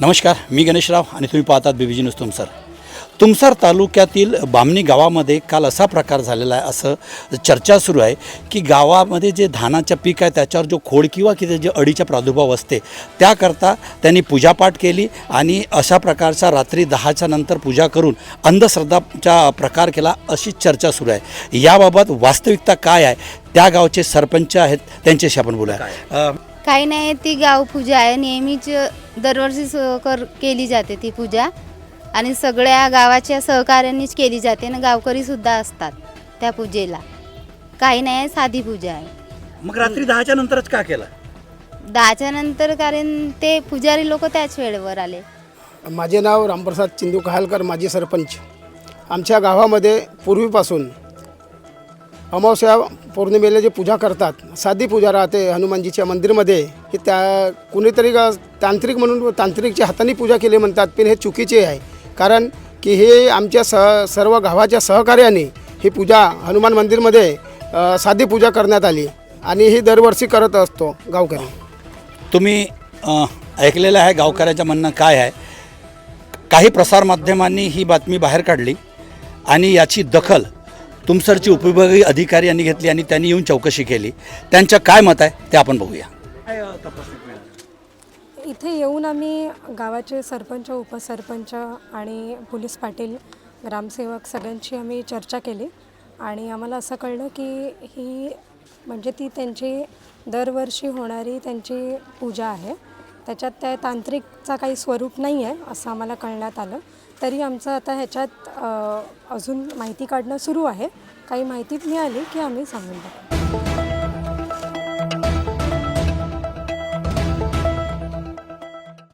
नमस्कार मी गणेशराव आणि तुम्ही पाहतात बीबीजी न्यूज तुमसर. तुमसर तालुक्यातील बामणी गावामध्ये काल असा प्रकार झालेला आहे असं चर्चा सुरू आहे की गावामध्ये जे धानाचं पीक आहे त्याच्यावर जो खोड किंवा किती जे अडीचा प्रादुर्भाव असते त्याकरता त्यांनी पूजापाठ केली आणि अशा प्रकारचा रात्री दहाच्या नंतर पूजा करून अंधश्रद्धाचा प्रकार केला अशी चर्चा सुरू आहे. याबाबत वास्तविकता काय आहे त्या गावचे सरपंच आहेत त्यांच्याशी आपण बोलूया. काही नाही ती गाव पूजा आहे. नेहमीच दरवर्षी स- कर केली जाते ती पूजा. आणि सगळ्या गावाच्या सहकार्यांनीच केली जाते आणि गावकरी सुद्धा असतात त्या पूजेला. काही नाही साधी पूजा आहे. मग रात्री दहाच्या नंतरच का केलं? दहाच्या नंतर कारण ते पुजारी लोक त्याच वेळेवर आले. माझे नाव रामप्रसाद चिंदू कहालकर माजी सरपंच. आमच्या गावामध्ये पूर्वीपासून अमावस्या पौर्णिमेला जे पूजा करतात साधी पूजा राहते हनुमानजीच्या मंदिरमध्ये. की त्या कुणीतरी तांत्रिक म्हणून तांत्रिकच्या हाताने पूजा केली म्हणतात पण हे चुकीचे आहे. कारण की हे आमच्या सह सर्व गावाच्या सहकार्याने ही पूजा हनुमान मंदिरमध्ये साधी पूजा करण्यात आली. आणि ही दरवर्षी करत असतो गावकरी. तुम्ही ऐकलेलं आहे गावकऱ्याचं म्हणणं काय आहे? काही प्रसारमाध्यमांनी ही बातमी बाहेर काढली आणि याची दखल तुमसरची उपविभागीय अधिकारी यांनी घेतली आणि त्यांनी येऊन चौकशी केली. त्यांचं काय मत आहे ते आपण बघूया. इथे येऊन आम्ही गावाचे सरपंच उपसरपंच आणि पोलीस पाटील ग्रामसेवक सगळ्यांची आम्ही चर्चा केली. आणि आम्हाला असं कळलं की ही म्हणजे ती त्यांची दरवर्षी होणारी त्यांची पूजा आहे. त्याच्यात त्या तांत्रिकचा काही स्वरूप नाही आहे असं आम्हाला कळण्यात आलं. तरी आमचं आता ह्याच्यात अजून माहिती काढणं सुरू आहे. काही माहिती मिळाली की आम्ही सांगून टाकू.